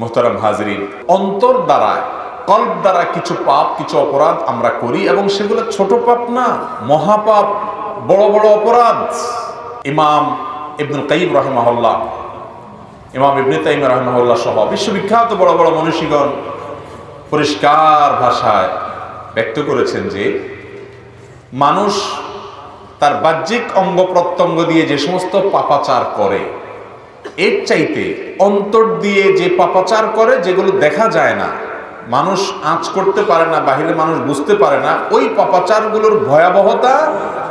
মোহতারাম হাজরিন, অন্তর দ্বারা, কল্প দ্বারা কিছু পাপ, কিছু অপরাধ আমরা করি এবং সেগুলো ছোট পাপ না, মহাপাপ, বড় বড় অপরাধ। ইমাম ইবনুল কাইম রহমাহুল্লাহ, ইমাম ইবনে তাইম রহমাহুল্লাহ সহ বিশ্ববিখ্যাত বড় বড় মনীষীগণ পরিষ্কার ভাষায় ব্যক্ত করেছেন যে, মানুষ তার বাহ্যিক অঙ্গ প্রত্যঙ্গ দিয়ে যে সমস্ত পাপাচার করে এর চাইতে অন্তর দিয়ে যে পাপাচার করে, যেগুলো দেখা যায় না, মানুষ আঁচ করতে পারে না বাহিরে মানুষ বুঝতে পারে না, ওই পাপাচারগুলোর ভয়াবহতা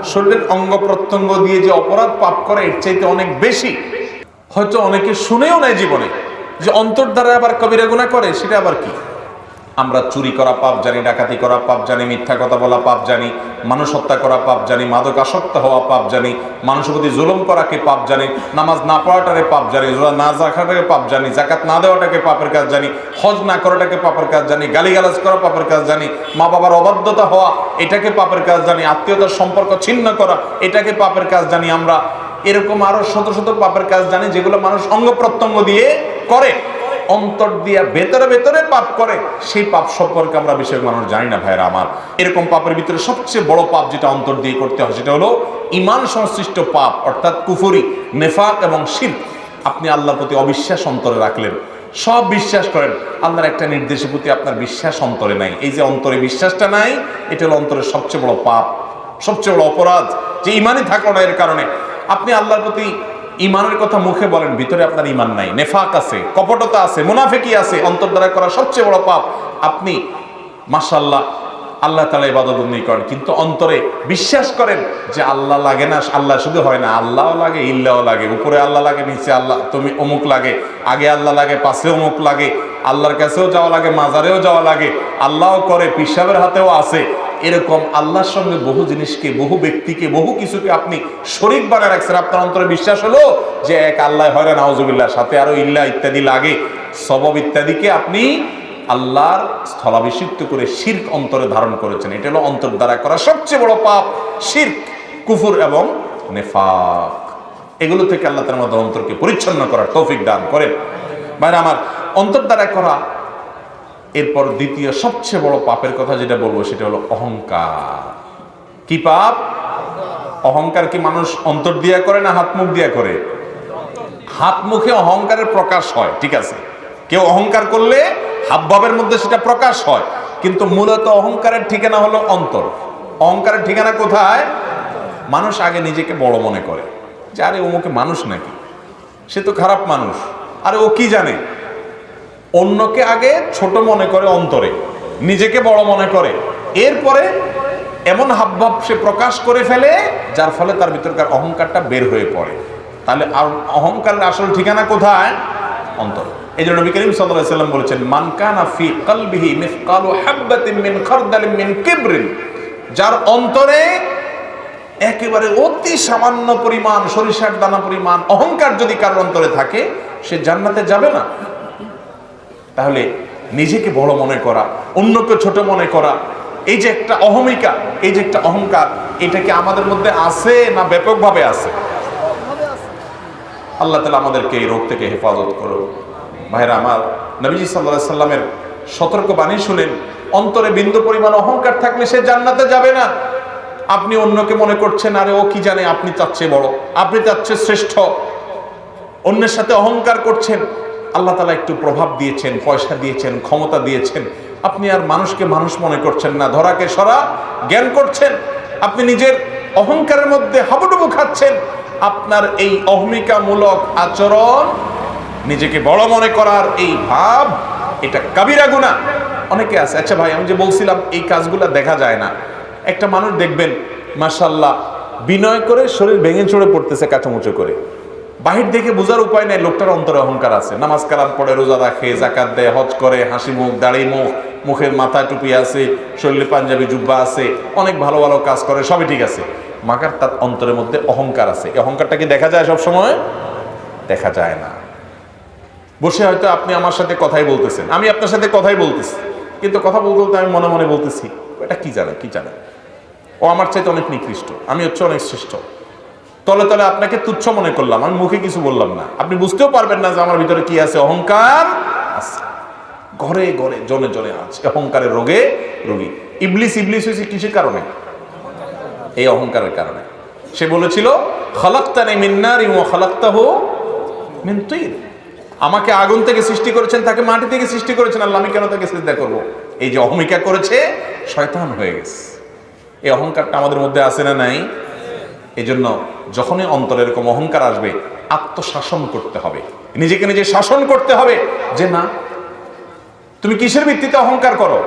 শরীরের অঙ্গ প্রত্যঙ্গ দিয়ে যে অপরাধ পাপ করে, এর চাইতে অনেক বেশি। হয়তো অনেকে শুনেও নেয় জীবনে যে অন্তর দ্বারা আবার কবিরা গুণা করে, সেটা আবার কি? আমরা চুরি করা পাপ জানি, ডাকাতি করা পাপ জানি, মিথ্যা কথা বলা পাপ জানি, মানুষ হত্যা করা পাপ জানি, মাদক আসক্ত হওয়া পাপ জানি, মানুষের প্রতি জুলুম করাকে পাপ জানি, নামাজ না পড়াটাকে পাপ জানি না রাখাটাকে পাপ জানি জাকাত না দেওয়াটাকে পাপের কাজ জানি, হজ না করাটাকে পাপের কাজ জানি, গালিগালাজ করা পাপের কাজ জানি মা বাবার অবাধ্যতা হওয়া এটাকে পাপের কাজ জানি, আত্মীয়তার সম্পর্ক ছিন্ন করা এটাকে পাপের কাজ জানি, আমরা এরকম আরও শত শত পাপের কাজ জানি, যেগুলো মানুষ অঙ্গ প্রত্যঙ্গ দিয়ে করে। অন্তর দিয়া ভেতরে ভেতরে পাপ করে, সেই পাপ সম্পর্কে আমরা বেশিরভাগ মানুষ জানি না ভাইরা আমার। এরকম পাপের ভিতরে সবচেয়ে বড় পাপ যেটা অন্তর দিয়ে করতে হয়, সেটা হলো ইমান সংশ্লিষ্ট পাপ, অর্থাৎ কুফুরি, নেফাক এবং শির আপনি আল্লাহর প্রতি অবিশ্বাস অন্তরে রাখলেন, সব বিশ্বাস করেন, আল্লাহর একটা নির্দেশের প্রতি আপনার বিশ্বাস অন্তরে নাই। এই যে অন্তরে বিশ্বাসটা নাই, এটা হলো অন্তরের সবচেয়ে বড় পাপ, সবচেয়ে বড় অপরাধ। যে ইমানই থাকল না এর কারণে, আপনি আল্লাহর প্রতি ইমানের কথা মুখে বলেন, ভিতরে আপনার ইমান নাই। নেফাক আছে, কপটতা আছে মুনাফেকি আছে অন্তর দ্বারা করা সবচেয়ে বড় পাপ। আপনি মাশাল্লাহ আল্লাহ তালা ইবাদতবন্দি করেন, কিন্তু অন্তরে বিশ্বাস করেন যে আল্লাহ লাগে না, আল্লাহ শুধু হয় না, আল্লাহও লাগে ইল্লাও লাগে, উপরে আল্লাহ লাগে, নিচে আল্লাহ, তুমি অমুক লাগে, আগে আল্লাহ লাগে, পাশে অমুক লাগে, আল্লাহর কাছেও যাওয়া লাগে, মাজারেও যাওয়া লাগে, আল্লাহও করে, পিসাবের হাতেও আছে এরকম আল্লাহর সঙ্গে বহু জিনিসকে, বহু ব্যক্তিকে, বহু কিছুকে আপনি শরিক বানায় রাখছেন। আপনার অন্তরে বিশ্বাস হলো যে এক আল্লাহ হয় না নাউজুবিল্লাহ, সাথে আরও ইল্লা ইত্যাদি লাগে, সবব ইত্যাদিকে আপনি আল্লাহর স্থলাভিষিক্ত করে শির্ক অন্তরে ধারণ করেছেন। এটা হলো অন্তর দ্বারা করা সবচেয়ে বড় পাপ, শির্ক, কুফুর এবং নেফাক। এগুলো থেকে আল্লাহ তার মধ্যে অন্তরকে পরিচ্ছন্ন করার তৌফিক দান করেন। বাইরে আমার, অন্তর দ্বারা করা এরপর দ্বিতীয় সবচেয়ে বড় পাপের কথা যেটা বলব সেটা হলো অহংকার। কি পাপ? অহংকার কি মানুষ অন্তর দিয়া করে না হাত মুখ দিয়া করে? হাত মুখে অহংকারের প্রকাশ হয়, ঠিক আছে? কেউ অহংকার করলে হাবভাবের মধ্যে সেটা প্রকাশ হয়, কিন্তু মূলত অহংকারের ঠিকানা হলো অন্তর। অহংকারের ঠিকানা কোথায়? মানুষ আগে নিজেকে বড় মনে করে। যে আরে অমুকে মানুষ নাকি? সে তো খারাপ মানুষ। আরে ও কি জানে? অন্যকে আগে ছোট মনে করে অন্তরে, নিজেকে বড় মনে করে। এরপরে এমন হাবভাব সে প্রকাশ করে ফেলে, যার ফলে তার ভিতরকার অহংকারটা বের হয়ে পড়ে। তাহলে আর অহংকারের আসল ঠিকানা কোথায়? অন্তর। এই জন্য নবী সাল্লাম বলেছেন, মান কানা ফি কলবিহি মিসকালু হাববাতিন মিন খারদালিন মিন কিবরিন। যার অন্তরে একেবারে অতি সামান্য পরিমাণ সরিষার দানা পরিমাণ অহংকার যদি কারোর অন্তরে থাকে, সে জান্নাতে যাবে না। তাহলে নিজেকে বড় মনে করা, অন্যকে ছোট মনে করা, এই যে একটা অহমিকা, এই যে একটা অহংকার, এটা কি আমাদের মধ্যে আছে না ব্যাপকভাবে আছে? আল্লাহ তালা আমাদেরকে এই রোগ থেকে হেফাজত করো ভাইরা আমার, নবীজি সাল্লাহ সাল্লামের সতর্ক বাণী শুনেন, অন্তরে বিন্দু পরিমাণ অহংকার থাকলে সে জান্নাতে যাবে না। আপনি অন্যকে মনে করছেন, আরে ও কি জানে, আপনি তার চেয়ে বড়, আপনি তার চেয়ে শ্রেষ্ঠ। অন্যের সাথে অহংকার করছেন আল্লাহ তালা একটু প্রভাব দিয়েছেন, পয়সা দিয়েছেন, ক্ষমতা দিয়েছেন। আপনি আর মানুষকে মানুষ মনে করছেন না, ধরাকে সরা, জ্ঞান করছেন। আপনি নিজের অহংকারের মধ্যে হাবুডুবু খাচ্ছেন। আপনার এই অহমিকামূলক আচরণ নিজেকে বড় মনে করার এই ভাব, এটা কাবিরা গুণা অনেকে আছে আচ্ছা ভাই, আমি যে বলছিলাম, এই কাজগুলো দেখা যায় না। একটা মানুষ দেখবেন মাসাল্লাহ বিনয় করে শরীর ভেঙে চড়ে পড়তেছে কাঁচামুচো করে। বাহির দেখে বোঝার উপায় নেই, লোকটার অন্তরে অহংকার আছে। নামাজ কালাম পড়ে, রোজা রাখে, জাকাত দেয়, হজ করে, হাসি মুখ, দাড়ি মুখ, মুখের মাথায় টুপি আছে, শরীরে পাঞ্জাবি জুব্বা আছে, অনেক ভালো ভালো কাজ করে, সবই ঠিক আছে। মাকার তার অন্তরের মধ্যে অহংকার আছে। এই অহংকারটা কি দেখা যায় সব সময় দেখা যায় না। বসে হয়তো আপনি আমার সাথে কথাই বলতেছেন। আমি আপনার সাথে কথাই বলতেছি। কিন্তু কথা বলতে বলতে আমি মনে মনে বলতেছি, এটা কি জানে কি জানে? ও আমার চাইতে অনেক নিকৃষ্ট, আমি হচ্ছে অনেক শ্রেষ্ঠ। তলে তলে আপনাকে তুচ্ছ মনে করলাম, আমি মুখে কিছু বললাম না। আপনি বুঝতেও পারবেন না যে আমার ভিতরে কি আছে, অহংকার আছে। ঘরে ঘরে, জনে জনে আছে। অহংকারের রোগে রোগী। ইবলিস ইবলিস হয়েছে কিসের কারণে? এই অহংকারের কারণে। সে বলেছিল, খলাক্তানে মিন্নারি ও খলাক্তাহু মিন তৈর। আমাকে আগুন থেকে সৃষ্টি করেছেন, তাকে মাটি থেকে সৃষ্টি করেছেন। আল্লাহ, আমি কেন তাকে সিজদা করব? এই যে অহমিকা করেছে, শয়তান হয়ে গেছে। এই অহংকারটা আমাদের মধ্যে আছে না নাই? এই জন্য যখনই অন্তরে এরকম অহংকার আসবে, আত্মশাসন করতে হবে। নিজেকে নিজে শাসন করতে হবে যে না, তুমি কিসের ভিত্তিতে অহংকার করো?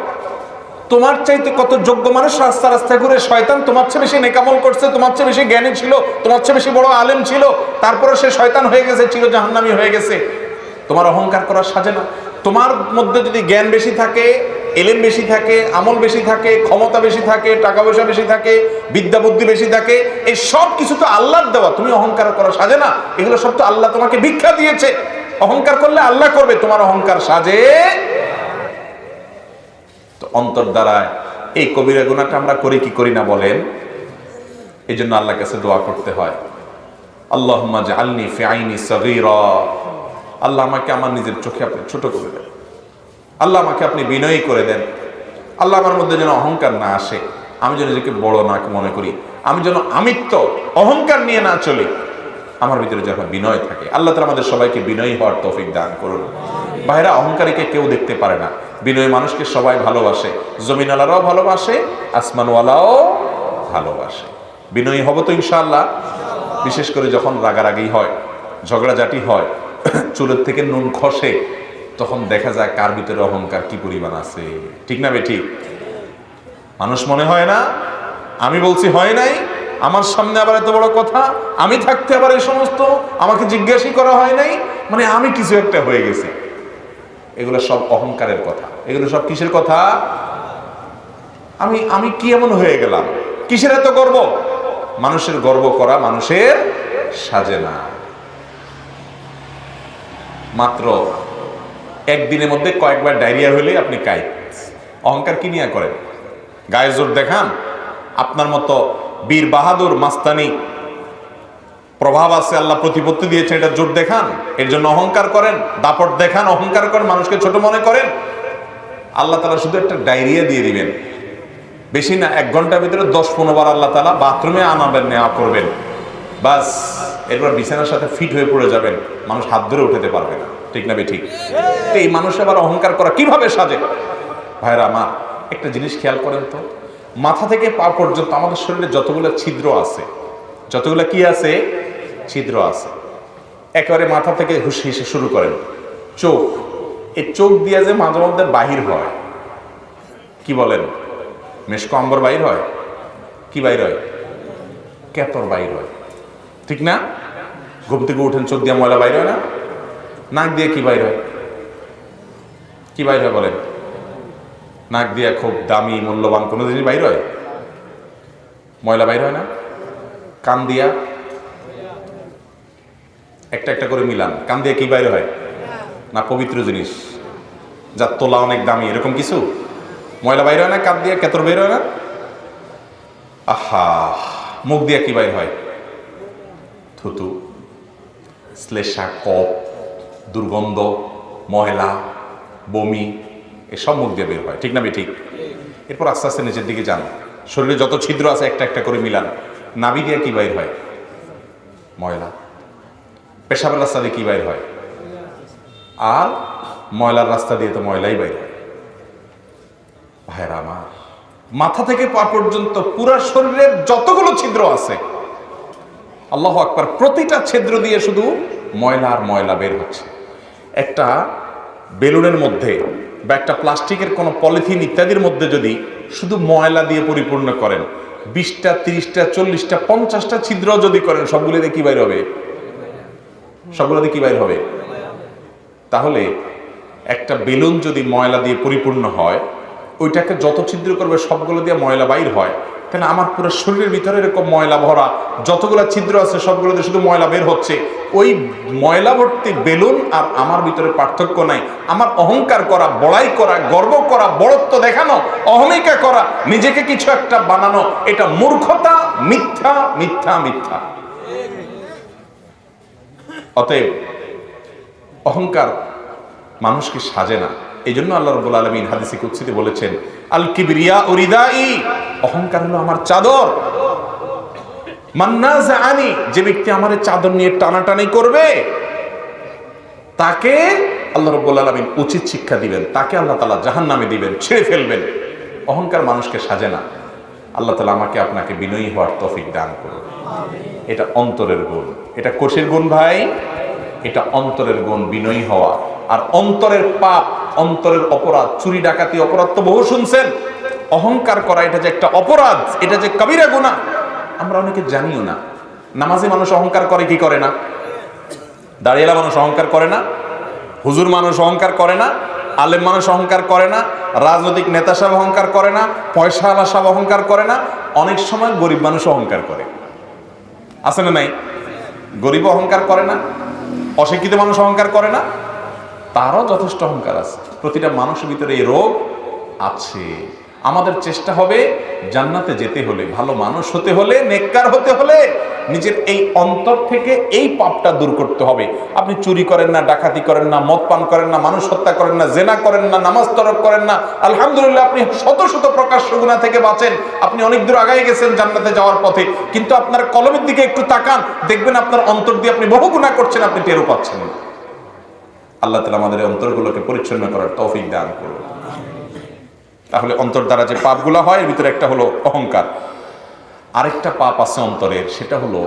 তোমার চাইতে কত যোগ্য মানুষ রাস্তা রাস্তা ঘুরে শয়তান তোমার চেয়ে বেশি নেকামল করছে, তোমার চেয়ে বেশি জ্ঞানী ছিল, তোমার চেয়ে বেশি বড় আলেম ছিল তারপরে সে শয়তান হয়ে গেছে চির জাহান্নামি হয়ে গেছে। তোমার অহংকার করা সাজে না। তোমার মধ্যে যদি জ্ঞান বেশি থাকে এলেম বেশি থাকে, আমল বেশি থাকে, ক্ষমতা বেশি থাকে, টাকা পয়সা বেশি থাকে, বিদ্যা বুদ্ধি বেশি থাকে, এই সব কিছু তো আল্লাহর দেওয়া। তুমি অহংকার করা সাজে না। এগুলো সব তো আল্লাহ তোমাকে ভিক্ষা দিয়েছে। অহংকার করলে আল্লাহ করবে, তোমার অহংকার সাজে। তো অন্তর দ্বারায়, এই কবিরা গুণাটা আমরা করি, কি করি না বলেন? এই জন্য আল্লাহর কাছে দোয়া করতে হয়। আল্লাহ আল্লাহ আমাকে আমার নিজের চোখে আপনি ছোট করে দেন। আল্লাহ আমাকে আপনি বিনয়ী করে দেন। আল্লাহ আমার মধ্যে যেন অহংকার না আসে। আমি যেন নিজেকে বড় না মনে করি। আমি যেন আমিত্ব, অহংকার নিয়ে না চলি। আমার ভিতরে যখন বিনয় থাকে। আল্লাহ তালা আমাদের সবাইকে বিনয়ী হওয়ার তৌফিক দান করুন। বাইরা অহংকারীকে কেউ দেখতে পারে না। বিনয়ী মানুষকে সবাই ভালোবাসে। জমিনওয়ালারাও ভালোবাসে, আসমানওয়ালাও ভালোবাসে। বিনয়ী হব তো ইনশাআল্লাহ। বিশেষ করে যখন রাগারাগি হয়, ঝগড়াঝাটি হয়, চুলের থেকে নুন খসে তখন দেখা যায় কার ভিতরে অহংকার, কি পরিমাণ আছে। ঠিক না বেঠিক মানুষ মনে হয় না, আমি বলছি হয় নাই, আমার সামনে আবার এত বড় কথা, আমি থাকতে আবার এই সমস্ত, আমাকে জিজ্ঞাসা করা হয় নাই মানে আমি কিছু একটা হয়ে গেছি। এগুলো সব অহংকারের কথা। এগুলো সব কিসের কথা? আমি আমি কি এমন হয়ে গেলাম? কিসের এত গর্ব? মানুষের গর্ব করা মানুষের সাজে না। মাত্র একদিনের মধ্যে কয়েকবার ডায়রিয়া হলে আপনি কাই অহংকার কি নিয়ে করেন? গায়ে জোর দেখান। আপনার মতো বীর বাহাদুর, মাস্তানি প্রভাব আছে, আল্লাহ প্রতিপত্তি দিয়েছে এটা জোর দেখান। এর জন্য অহংকার করেন, দাপট দেখান, অহংকার করেন, মানুষকে ছোট মনে করেন। আল্লাহ তালা শুধু একটা ডায়রিয়া দিয়ে দিবেন। বেশি না, এক ঘণ্টার ভিতরে দশ পনেরো বার আল্লাহ তালা বাথরুমে আনাবেন, নেওয়া করবেন। বাস, এরপর বিছানার সাথে ফিট হয়ে পড়ে যাবেন। মানুষ হাত ধরে উঠাতে পারবে না। ঠিক না ঠিক তো এই মানুষ আবার অহংকার করা কীভাবে সাজে? ভাইরা আমার, একটা জিনিস খেয়াল করেন তো, মাথা থেকে পা পর্যন্ত আমাদের শরীরে যতগুলো ছিদ্র আছে, যতগুলো কি আছে? ছিদ্র আছে। একেবারে মাথা থেকে হুস হিসে শুরু করেন। চোখ, এই চোখ দিয়ে যে মাঝে মধ্যে বাহির হয়, কি বলেন? মেশকো আম্বর বাইর হয়? কি বাইর হয়? কেতর বাইর হয়। ঠিক না? ঘুম থেকে উঠেন, চোখ দিয়ে ময়লা বাইর হয় না? নাক দিয়ে কি বাইর হয়? কি বাইর হয় বলেন? নাক দিয়ে খুব দামি, মূল্যবান কোনো জিনিস বাইর হয়? ময়লা বাইর হয় না? কান দিয়া একটা একটা করে মিলান। কান দিয়ে কি বাইর হয়? না পবিত্র জিনিস। যার তোলা অনেক দামি, এরকম কিছু? ময়লা বাইর হয় না? কান দিয়ে কেতর বের হয় না? আহা! মুখ দিয়ে কি বাইর হয়? থুতু, শ্লেষা কপ দুর্গন্ধ, ময়লা, বমি, এসব মুখ দিয়ে বের হয়। ঠিক না ঠিক এরপর আস্তে আস্তে নিচের দিকে যান। শরীরে যত ছিদ্র আছে একটা একটা করে মিলান। নাভি দিয়ে কী বাইর হয়? ময়লা। পেশাবের রাস্তা দিয়ে কী বাইর হয়? আর ময়লার রাস্তা দিয়ে তো ময়লাই বাইর হয়। ভাইরা আমার, মাথা থেকে পা পর্যন্ত পুরা শরীরের যতগুলো ছিদ্র আছে, আল্লাহ আকবার প্রতিটা ছিদ্র দিয়ে শুধু ময়লা আর ময়লা বের হচ্ছে। একটা বেলুনের মধ্যে বা একটা প্লাস্টিকের কোনো পলিথিন ইত্যাদির মধ্যে যদি শুধু ময়লা দিয়ে পরিপূর্ণ করেন, বিশটা, তিরিশটা, চল্লিশটা, পঞ্চাশটা ছিদ্র যদি করেন, সবগুলোতে কি বাইর হবে? সবগুলোতে কি বাইর হবে? তাহলে একটা বেলুন যদি ময়লা দিয়ে পরিপূর্ণ হয়, ওইটাকে যত ছিদ্র করবে, সবগুলো দিয়ে ময়লা বাইর হয়। তাহলে আমার পুরো শরীরের ভিতরে এরকম ময়লা ভরা, যতগুলো ছিদ্র আছে সবগুলোতে শুধু ময়লা বের হচ্ছে। ওই ময়লা ভর্তি বেলুন আর আমার ভিতরে পার্থক্য নাই। আমার অহংকার করা, বড়াই করা, গর্ব করা, বড়ত্ব দেখানো, অহমিকা করা, নিজেকে কিছু একটা বানানো, এটা মূর্খতা, মিথ্যা মিথ্যা মিথ্যা। অতএব অহংকার মানুষকে সাজে না। এই জন্য আল্লাহ রব্বুল আলমিন হাদিসি কুৎসিতে বলেছেন, আল কিবরিয়া উরিদাই অহংকার হলো আমার চাদর। মান্নাজ আনি যে ব্যক্তি আমার চাদর নিয়ে টানাটানি করবে, তাকে আল্লাহ রব্বুল আলমিন উচিত শিক্ষা দিবেন, তাকে আল্লাহ তালা জাহান নামে দিবেন, ছেড়ে ফেলবেন। অহংকার মানুষকে সাজে না। আল্লাহ তালা আমাকে আপনাকে বিনয়ী হওয়ার তফিক দান করুন। এটা অন্তরের গুণ। এটা কোষের গুণ ভাই, এটা অন্তরের গুণ বিনয়ী হওয়া। আর অন্তরের পাপ, অন্তরের অপরাধ, চুরি, ডাকাতি, অপরাধ তো বহু শুনছেন। অহংকার করা, এটা যে একটা অপরাধ, এটা যে কবিরা গুণা আমরা অনেকে জানিও না। নামাজি মানুষ অহংকার করে, কি করে না? দাঁড়িয়েলা মানুষ অহংকার করে না? হুজুর মানুষ অহংকার করে না? আলেম মানুষ অহংকার করে না? রাজনৈতিক নেতা সব অহংকার করে না? পয়সাওয়ালা সব অহংকার করে না? অনেক সময় গরিব মানুষ অহংকার করে। আছে না নাই? গরিব অহংকার করে না? অশিক্ষিত মানুষ অহংকার করে না? তারও যথেষ্ট অহংকার আছে। প্রতিটা মানুষের ভিতরে এই রোগ আছে। আমাদের চেষ্টা হবে জান্নাতে যেতে হলে, ভালো মানুষ হতে হলে, নেককার হতে হলে নিজের এই অন্তর থেকে এই পাপটা দূর করতে হবে। আপনি চুরি করেন না, ডাকাতি করেন না, মদ পান করেন না, মানুষ হত্যা করেন না, জেনা করেন না, নামাজ তরক করেন না, আলহামদুলিল্লাহ আপনি শত শত প্রকাশ্য গুণা থেকে বাঁচেন। আপনি অনেক দূর আগায় গেছেন জান্নাতে যাওয়ার পথে, কিন্তু আপনার কলমের দিকে একটু তাকান, দেখবেন আপনার অন্তর দিয়ে আপনি বহু গুণা করছেন, আপনি টেরও পাচ্ছেন না। আল্লাহ তালা আমাদের অন্তরগুলোকে পরিচ্ছন্ন করার তৌফিক দান করুন। তাহলে অন্তর দ্বারা যে পাপগুলো হয়, এর ভিতরে একটা হলো অহংকার। আরেকটা পাপ আছে অন্তরের, সেটা হলো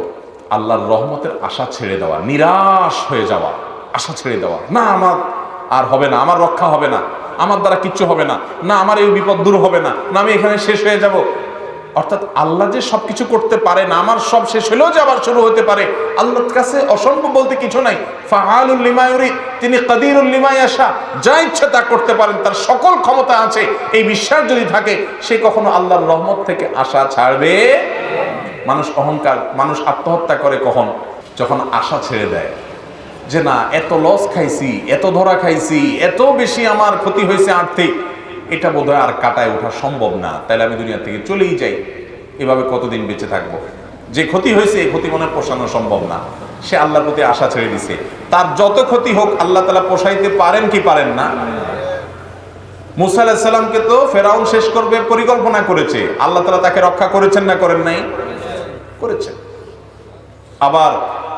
আল্লাহর রহমতের আশা ছেড়ে দেওয়া, নিরাশ হয়ে যাওয়া, আশা ছেড়ে দেওয়া। না, আমার আর হবে না, আমার রক্ষা হবে না, আমার দ্বারা কিচ্ছু হবে না না, আমার এই বিপদ দূর হবে না না, আমি এখানে শেষ হয়ে যাব। অর্থাৎ আল্লাহ যে সবকিছু করতে পারে না, আমার সব শেষ হলেও যে আবার শুরু হতে পারে, আল্লাহর কাছে অসম্ভব বলতে কিছু নাই। ফাহালুল লিমায়ুরি তিনি কাদিরুল আসা যা ইচ্ছা তা করতে পারেন, তার সকল ক্ষমতা আছে, এই বিশ্বাস যদি থাকে, সে কখনো আল্লাহর রহমত থেকে আশা ছাড়বে? মানুষ অহংকার, মানুষ আত্মহত্যা করে কখন? যখন আশা ছেড়ে দেয়। যে না, এত লস খাইছি, এত ধরা খাইছি, এত বেশি আমার ক্ষতি হয়েছে আর্থিক এটা বোধহয় আর কাটায় ওঠা সম্ভব না। তাহলে আমি দুনিয়া থেকে চলেই যাই। এভাবে কতদিন বেঁচে থাকব? যে ক্ষতি হয়েছে, এই ক্ষতি মনে পোষানো সম্ভব না। সে আল্লাহর প্রতি আশা ছেড়ে দিছে। তার যত ক্ষতি হোক, আল্লাহ তালা পোষাইতে পারেন কি পারেন না? মুসা আলাহিসাল্লামকে তো ফেরাউন শেষ করবে পরিকল্পনা করেছে। আল্লাহ তালা তাকে রক্ষা করেছেন না করেন নাই? করেছেন। আবার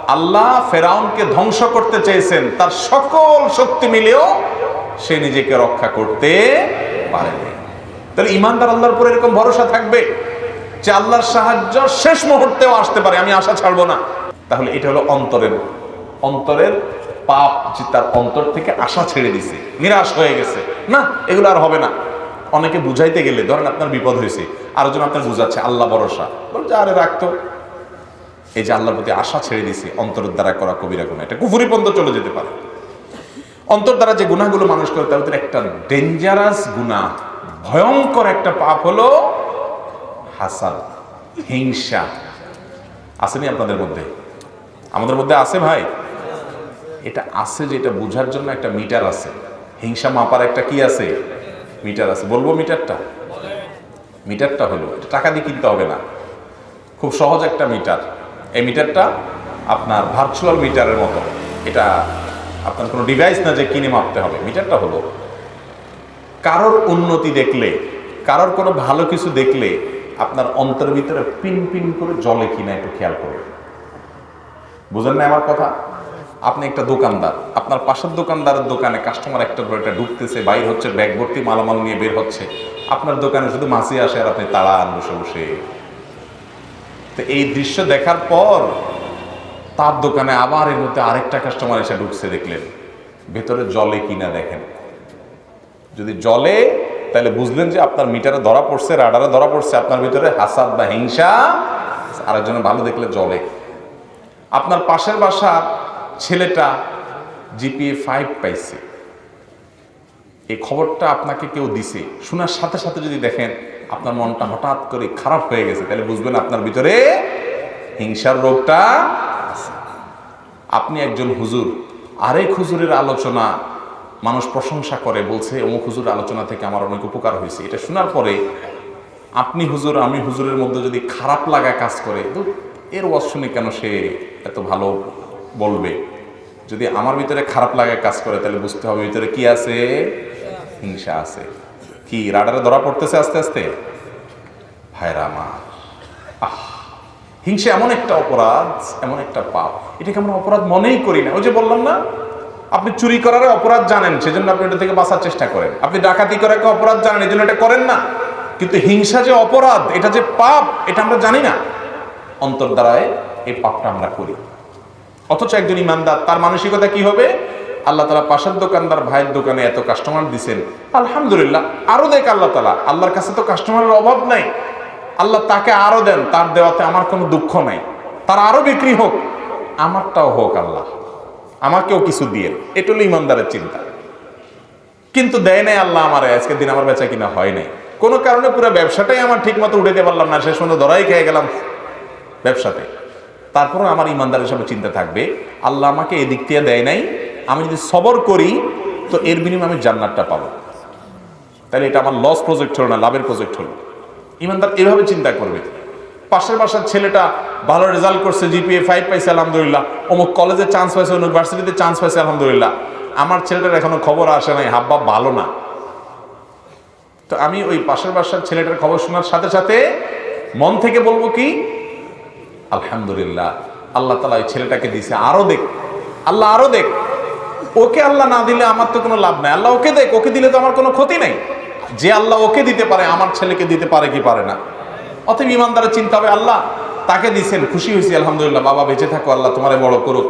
আল্লাহ ফেরাউনকে ধ্বংস করতে চেয়েছেন। তার সকল শক্তি মিলেও সে নিজেকে রক্ষা করতে পারেনি। তাহলে ইমানদার আল্লাহর উপর এরকম ভরসা থাকবে যে আল্লাহর সাহায্য শেষ মুহূর্তেও আসতে পারে, আমি আশা ছাড়বো না। তাহলে এটা হলো অন্তরের অন্তরের পাপ যে তার অন্তর থেকে আশা ছেড়ে দিছে, নিরাশ হয়ে গেছে। না, এগুলো আর হবে না। অনেকে বুঝাইতে গেলে, ধরেন আপনার বিপদ হয়েছে আর আরেকজন আপনার বুঝাচ্ছে, আল্লাহ ভরসা। বলছে আরে, রাখতো। এই যে আল্লাহর প্রতি আশা ছেড়ে দিছে, অন্তরের দ্বারা করা কবিরা কোনো এটা কুফুরি পর্যন্ত চলে যেতে পারে। অন্তর দ্বারা যে গুণাগুলো মানুষ করে, তার ভিতরে একটা ডেঞ্জারাস গুণা ভয়ঙ্কর একটা পাপ হলো হাসাদ হিংসা। আসেনি আপনাদের মধ্যে? আমাদের মধ্যে আছে ভাই। এটা আছে যে এটা বোঝার জন্য একটা মিটার আছে। হিংসা মাপার একটা কি আছে? মিটার আছে। বলব মিটারটা? মিটারটা হলো, এটা টাকা দিয়ে কিনতে হবে না। খুব সহজ একটা মিটার। এই মিটারটা আপনার ভার্চুয়াল মিটারের মতো। এটা আপনার কোনো ডিভাইস না যে কিনে মাপতে হবে, মিটারটা হলো। কারোর উন্নতি দেখলে, কারোর কোনো ভালো কিছু দেখলে, আপনার অন্তরের ভিতরে পিন পিন করে জলে কিনা একটু খেয়াল করবেন বুঝেন না আমার কথা? আপনি একটা দোকানদার, আপনার পাশের দোকানদারের দোকানে কাস্টমার একটা ধরে একটা ঢুকতেছে, বাইর হচ্ছে, ব্যাগ ভর্তি মালামাল নিয়ে বের হচ্ছে, আপনার দোকানে শুধু মাসি আসে আর আপনি তাড়ান বসে বসে। তো এই দৃশ্য দেখার পর তার দোকানে আবার এর মধ্যে আরেকটা কাস্টমার এসে ঢুকছে, দেখলেন। ভেতরে জলে কিনা দেখেন। যদি জলে, তাহলে বুঝলেন যে আপনার মিটারে ধরা পড়ছে, রাডারে ধরা পড়ছে, আপনার ভিতরে হাসাদ বা হিংসা আরেকজনের ভালো দেখলে জলে। আপনার পাশের বাসার ছেলেটা জিপিএ ফাইভ পাইছে। এই খবরটা আপনাকে কেউ দিছে। শোনার সাথে সাথে যদি দেখেন, আপনার মনটা হঠাৎ করে খারাপ হয়ে গেছে, তাহলে বুঝবেন আপনার ভিতরে হিংসার রোগটা। আপনি একজন হুজুর আরেক হুজুরের আলোচনা মানুষ প্রশংসা করে বলছে অমুক হুজুর আলোচনা থেকে আমার অনেক উপকার হয়েছে। এটা শোনার পরে আপনি হুজুর আমি হুজুরের মধ্যে যদি খারাপ লাগা কাজ করে ধুর, এর ওয়াজ শুনে কেন সে এত ভালো বলবে? যদি আমার ভিতরে খারাপ লাগে কাজ করে তাহলে বুঝতে হবে ভিতরে কি আছে? হিংসা আছে। কি রাডারে ধরা পড়তেছে আস্তে আস্তে? ভাইরা আমার। আহ! হিংসা এমন একটা অপরাধ, এমন একটা পাপ। এটাকে আমরা অপরাধ মনেই করি না। ওই যে বললাম না, আপনি চুরি করার অপরাধ জানেন, সেজন্য আপনি এটা থেকে বাঁচার চেষ্টা করেন। আপনি ডাকাতি করার অপরাধ জানেন এই জন্য এটা করেন না। কিন্তু হিংসা যে অপরাধ, এটা যে পাপ, এটা আমরা জানি না। অন্তর দ্বারায় এই পাপটা আমরা করি। অথচ একজন ইমানদার, তার মানসিকতা কি হবে? আল্লাহ তালা পাশের দোকানদার ভাইয়ের দোকানে এত কাস্টমার দিছেন। আলহামদুলিল্লাহ, আরও দেখ আল্লাহ তালা আল্লাহর কাছে তো কাস্টমারের অভাব নাই। আল্লাহ তাকে আরও দেন, তার দেওয়াতে আমার কোনো দুঃখ নাই। তার আরও বিক্রি হোক, আমারটাও হোক আল্লাহ। আমাকেও কিছু দিয়ে। এটা হলো ইমানদারের চিন্তা। কিন্তু দেয় নাই আল্লাহ আমার, আজকের দিন আমার বেচা কিনা হয় নাই। কোনো কারণে পুরো ব্যবসাটাই আমার ঠিক মতো উঠাতে পারলাম না, শেষ পর্যন্ত ধরাই খেয়ে গেলাম ব্যবসাতে। তারপরে আমার ইমানদার হিসাবে চিন্তা থাকবে, আল্লাহ আমাকে এদিক দিয়ে দেয় নাই। আমি যদি সবর করি, তো এর বিনিময়ে আমি জান্নাতটা পাবো। তাহলে এটা আমার লস প্রজেক্ট হলো না, লাভের প্রজেক্ট হলো। ইমানদার এভাবে চিন্তা করবে। পাশের বাসার ছেলেটা ভালো রেজাল্ট করছে জিপিএ ফাইভ পাইছে, আলহামদুলিল্লাহ। অমুক কলেজে চান্স পাইছে ইউনিভার্সিটিতে চান্স পাইছে, আলহামদুলিল্লাহ। আমার ছেলেটার এখনও খবর আসে নাই, হাব্বা ভালো না। তো আমি ওই পাশের বাসার ছেলেটার খবর শোনার সাথে সাথে মন থেকে বলব কি? আলহামদুলিল্লাহ, আল্লাহ তালা ওই ছেলেটাকে দিছে আরও দেখ, আল্লাহ আরও দেখ। ওকে আল্লাহ না দিলে আমার তো কোনো লাভ নাই। আল্লাহ ওকে দেখ, ওকে দিলে তো আমার কোনো ক্ষতি নাই। যে আল্লাহ ওকে দিতে পারে, আমার ছেলেকে দিতে পারে কি পারে না। অতএব ইমানদারের চিন্তা হবে, আল্লাহ তাকে দিছেন, খুশি হয়েছি, আলহামদুলিল্লাহ, বাবা বেঁচে থাকো, আল্লাহ তোমারে বড় করুক।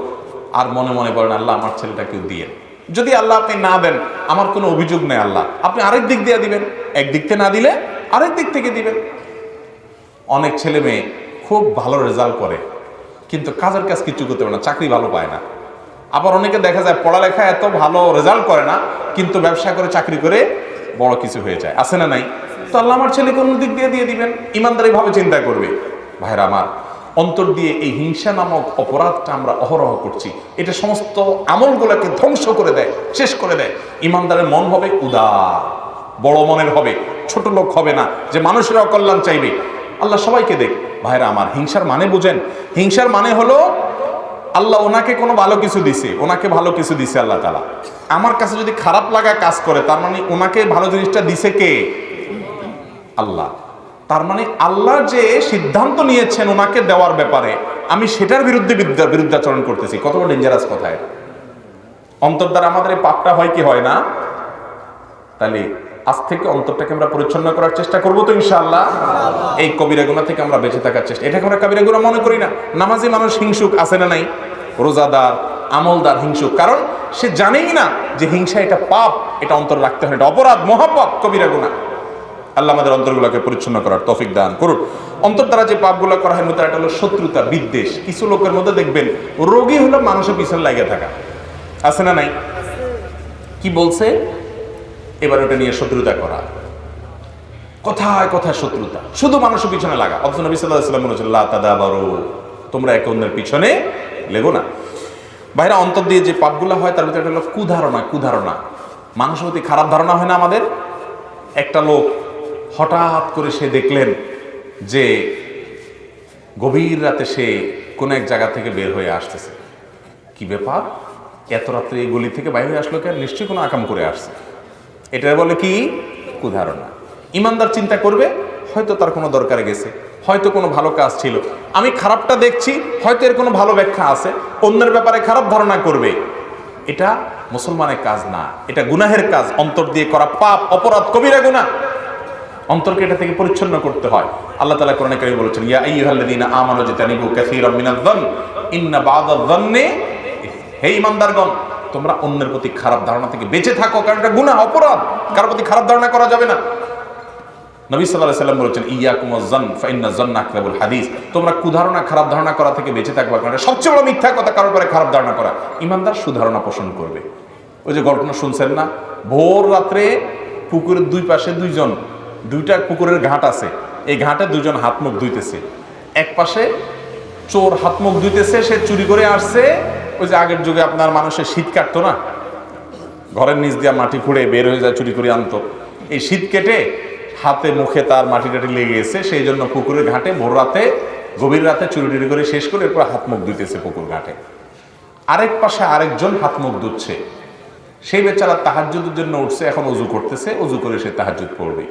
আর মনে মনে বলেন, আল্লাহ আমার ছেলেটাকে দিয়ে যদি আল্লাহ আপনি না দেন, আমার কোনো অভিযোগ নেই আল্লাহ। আপনি আরেক দিক দিয়ে দিবেন, এক দিক থেকে না দিলে আরেক দিক থেকে দিবেন। অনেক ছেলে মেয়ে খুব ভালো রেজাল্ট করে, কিন্তু কাজের কাজ কিছু করতে পারে না, চাকরি ভালো পায় না। আবার অনেকে দেখা যায় পড়ালেখা এত ভালো রেজাল্ট করে না, কিন্তু ব্যবসা করে, চাকরি করে বড় কিছু হয়ে যায়। আছে না নাই? তো আল্লাহ আমার ছেলে অন্য দিক দিয়ে দিয়ে দিবেন। ইমানদারি ভাবে চিন্তা করবে। ভাইরা আমার, অন্তর দিয়ে এই হিংসা নামক অপরাধটা আমরা অহরহ করছি। এটা সমস্ত আমলগুলোকে ধ্বংস করে দেয়, শেষ করে দেয়। ইমানদারের মন হবে উদার, বড় মনের হবে, ছোট লোক হবে না, যে মানুষের অকল্যাণ চাইবে। আল্লাহ সবাইকে দেখ, ভাইরা আমার, হিংসার মানে বুঝেন। হিংসার মানে হলো আল্লাহ ওনাকে কোনো ভালো কিছু দিছে, ওনাকে ভালো কিছু দিছে আল্লাহ তালা আমার কাছে যদি খারাপ লাগা কাজ করে, তার মানে ওনাকে ভালো জিনিসটা দিছে কে? আল্লাহ। তার মানে আল্লাহ যে সিদ্ধান্ত নিয়েছেন ওনাকে দেওয়ার ব্যাপারে, আমি সেটার বিরুদ্ধে বিরুদ্ধাচরণ করতেছি। কত বড় ডেঞ্জারাস কথা এটা। অন্তর দ্বারা আমাদের এই পাপটা হয় কি হয় না? তাহলে আজ থেকে অন্তরটাকে আমরা পরিচ্ছন্ন করার চেষ্টা করব তো ইনশাআল্লাহ। এই কবিরা গুণা থেকে আমরা বেঁচে থাকার চেষ্টা এটাকে আমরা কবিরা গুণা মনে করি না। নামাজি মানুষ হিংসুক, আছে না নাই? রোজাদার, আমলদার, হিংসুক। কারণ সে জানেই না যে হিংসা এটা পাপ, এটা অন্তর রাখতে হয় এটা অপরাধ, মহাপাপ, কবিরা গুণা। আল্লাহ আমাদের অন্তরগুলোকে পরিচ্ছন্ন করার তফিক দান করুন। অন্তর দ্বারা যে পাপগুলো করা হয় মধ্যে এটা হলো শত্রুতা, বিদ্বেষ। কিছু লোকের মধ্যে দেখবেন, রোগী হলো মানুষের পিছনে লাগে থাকা। আছে না নাই? কি বলছে? এবার ওটা নিয়ে শত্রুতা করা। কথায় কথায় শত্রুতা। শুধু মানুষের পিছনে লাগা। অথচ নবী সাল্লাহ সাল্লাম বলেছেন, লা তাদাবারু। তোমরা একে অন্যের পিছনে লেগো না। বাইরে অন্তর দিয়ে যে পাপগুলো হয়, তার ভিতরে একটা হলো কুধারণা কুধারণা। মানুষের প্রতি খারাপ ধারণা হয় না আমাদের? একটা লোক হঠাৎ করে সে দেখলেন যে গভীর রাতে সে কোন এক জায়গা থেকে বের হয়ে আসতেছে। কি ব্যাপার? এত রাত্রে এই গলি থেকে বাইরে আসলো কেন? নিশ্চয়ই কোনো আকাম করে আসছে। এটা বলে কি? কুধারণা ইমানদার চিন্তা করবে, হয়তো তার কোনো দরকারে গেছে, হয়তো কোনো ভালো কাজ ছিল। আমি খারাপটা দেখছি, হয়তো এর কোনো ভালো ব্যাখ্যা আছে, অন্যের ব্যাপারে খারাপ ধারণা করবে। এটা মুসলমানের কাজ না, এটা গুনাহের কাজ। অন্তর দিয়ে করা পাপ, অপরাধ, কবিরা গুনাহ। অন্তরকে এটা থেকে পরিচ্ছন্ন করতে হয়। আল্লাহ তাআলা কোরআনে কারিমে বলেছেন, ইয়া আইয়ুহাল্লাযীনা আমানু জিতানিবু কাসীরাম মিনায-যন ইন্না বা'দায-যন্নি হে ঈমানদারগণ তোমরা অন্যের প্রতি খারাপ ধারণা থেকে বেঁচে থাকো, কারণ এটা গুনাহ, অপরাধ। কারোর প্রতি খারাপ ধারণা করা যাবে না। নবী আলাইহি সাল্লাম বলেছেন ইয়াকুমুয-যন ফাইন্না যন্না আকরাবুল হাদিস। তোমরা কুধারণা, খারাপ ধারণা করা থেকে বেঁচে থাকবা, কারণ সবচেয়ে বড় মিথ্যা কথা, কারোর পরে খারাপ ধারণা করা। ঈমানদার সুধারণা পোষণ করবে। ওই যে ঘটনা শুনছেন না? ভোর রাত্রে পুকুরের দুই পাশে দুইজন, দুইটা পুকুরের ঘাট আছে। এই ঘাটে দুজন হাত মুখ ধুইতেছে। এক পাশে চোর হাত মুখ ধুইতেছে, সে চুরি করে আসছে ওই যে আগের যুগে আপনার মানুষের শীত কাটতো না? ঘরের নিচ দিয়ে মাটি খুঁড়ে বের হয়ে যায়, চুরি করে আনতো। এই শীত কেটে হাতে মুখে তার মাটি টাটি লেগে গেছে, সেই জন্য পুকুরের ঘাটে ভোর রাতে, গভীর রাতে চুরি টুরি করে শেষ করে এরপর হাত মুখ ধুইতেছে পুকুর ঘাটে। আরেক পাশে আরেকজন হাত মুখ ধুচ্ছে। সেই বেচারা তাহাজ্জুদের জন্য উঠছে, এখন অজু করতেছে অজু করে সে তাহাজ্জুদ পড়বে।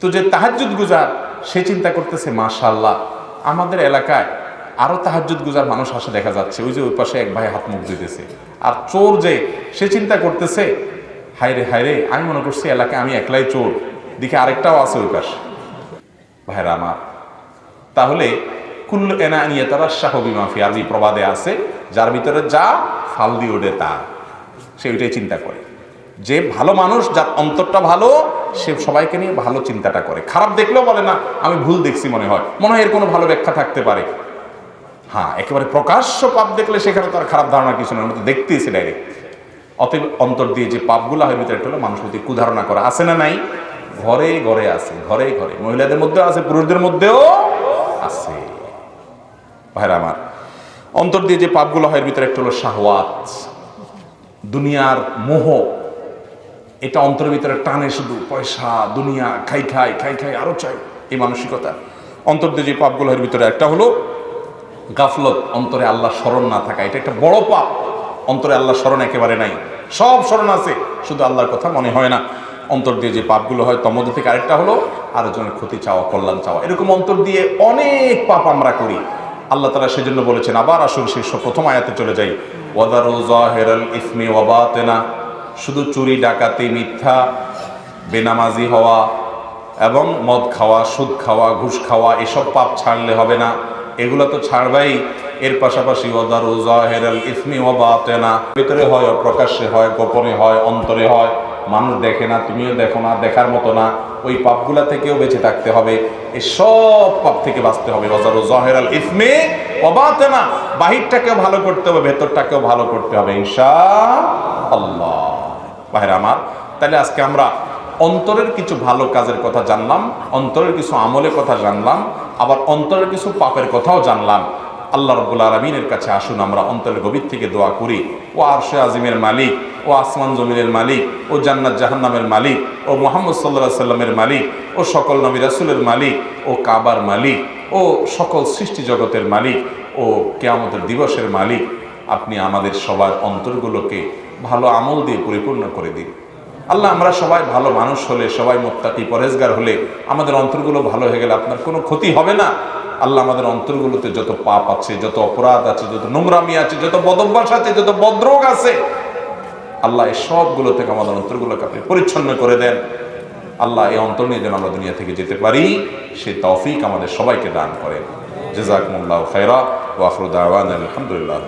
তো যে তাহাজ্জুদ গুজার, সে চিন্তা করতেছে মাশাল্লাহ আমাদের এলাকায় আরও তাহাজ্জুদ গুজার মানুষ আসে দেখা যাচ্ছে। ওই যে ওই পাশে এক ভাই হাত মুখ দিতেছে আর চোর যে, সে চিন্তা করতেছে হায়রে হায়রে আমি মনে করছি এলাকায় আমি একলাই চোর। দিকে আরেকটাও আছে ওই পাশে। ভাইরা আমার, তাহলে কুল্লু এনা নিয়ে তারা শাহবি মাফি আরবি প্রবাদে আছে, যার ভিতরে যা ফাল দিয়ে ওঠে তা। সে ওইটাই চিন্তা করে। যে ভালো মানুষ, যার অন্তরটা ভালো, সে সবাইকে নিয়ে ভালো চিন্তাটা করে। খারাপ দেখলেও বলে, না, আমি ভুল দেখছি মনে হয়। মনে হয় এর কোনো ভালো ব্যাখ্যা থাকতে পারে। হ্যাঁ একেবারে প্রকাশ্য পাপ দেখলে সেখানে তার খারাপ ধারণা কিছু আমরা তো দেখতেইছি ডাইরেক্ট অতএব অন্তর দিয়ে যে পাপগুলো হয়, ভিতরে একটা হলো মানুষ প্রতি কুধারণা করা। আছে না নাই? ঘরে ঘরে আছে, ঘরে ঘরে। মহিলাদের মধ্যেও আছে, পুরুষদের মধ্যেও আছে। ভাইরা আমার, অন্তর দিয়ে যে পাপগুলো হয় ভিতরে একটা হলো শাহওয়াত। দুনিয়ার মোহ, এটা অন্তরের ভিতরে টানে শুধু, পয়সা, দুনিয়া, খাই খাই খাই খাই, আরও চাই, এই মানসিকতা। অন্তর দিয়ে যে পাপগুলো এর ভিতরে একটা হলো গাফলত অন্তরে আল্লাহ স্মরণ না থাকা, এটা একটা বড় পাপ। অন্তরে আল্লাহ স্মরণ একেবারে নাই। সব স্মরণ আছে, শুধু আল্লাহর কথা মনে হয় না। অন্তর দিয়ে যে পাপগুলো হয়, তর মধ্যে থেকে আরেকটা হলো আরেকজনের ক্ষতি চাওয়া, কল্যাণ চাওয়া। এরকম অন্তর দিয়ে অনেক পাপ আমরা করি। আল্লাহ তালা সেজন্য বলেছেন, আবার আসুন শীর্ষ প্রথম আয়াতে চলে যাই। জাহেরাল ইসমি শুধু চুরি, ডাকাতি, মিথ্যা, বেনামাজি হওয়া এবং মদ খাওয়া, সুদ খাওয়া, ঘুষ খাওয়া, এসব পাপ ছাড়লে হবে না। এগুলো তো ছাড়বাই। এর পাশাপাশি ওদারু জাহেরাল ইসমি ওয়াবাতেনা ভিতরে হয় প্রকাশ্যে হয়, গোপনে হয়, অন্তরে হয়। মানুষ দেখে না, তুমিও দেখো না, দেখার মতো না। ওই পাপগুলা থেকেও বেঁচে থাকতে হবে। এই সব পাপ থেকে বাঁচতে হবে। ওয়াজারু জাহেরাল ইসমে ওয়াবাতেনা বাহিরটাকেও ভালো করতে হবে, ভেতরটাকেও ভালো করতে হবে ইনশা আল্লাহ বাহির আমার। তাহলে আজকে আমরা অন্তরের কিছু ভালো কাজের কথা জানলাম, অন্তরের কিছু আমলের কথা জানলাম, আবার অন্তরের কিছু পাপের কথাও জানলাম। আল্লাহ রব্বুল আলমিনের কাছে আসুন, আমরা অন্তরের গভীর থেকে দোয়া করি। ও আরশে আজিমের মালিক, ও আসমান জমিনের মালিক, ও জান্নাত জাহান্নামের মালিক, ও মোহাম্মদ সাল্লাহ সাল্লামের মালিক, ও সকল নবী রাসুলের মালিক, ও কাবার মালিক, ও সকল সৃষ্টি জগতের মালিক, ও কেয়ামতের দিবসের মালিক। আপনি আমাদের সবার অন্তরগুলোকে ভালো আমল দিয়ে পরিপূর্ণ করে দিন। আল্লাহ, আমরা সবাই ভালো মানুষ হলে, সবাই মোত্তাকি পরেজগার হলে আমাদের অন্তরগুলো ভালো হয়ে গেলে আপনার কোনো ক্ষতি হবে না। আল্লাহ আমাদের অন্তরগুলোতে যত পাপ আছে, যত অপরাধ আছে, যত নোংরামি আছে, যত বদভ্যাস আছে, যত বদ্রোগ আছে, আল্লাহ এই সবগুলো থেকে আমাদের অন্তরগুলোকে আপনি পরিচ্ছন্ন করে দেন। আল্লাহ এই অন্তর নিয়ে যেন আমরা দুনিয়া থেকে যেতে পারি, সে তৌফিক আমাদের সবাইকে দান করেন। জেজাকুমুল্লাহ খায়রা ওয়াফরুদ আওয়ান আলহামদুলিল্লাহ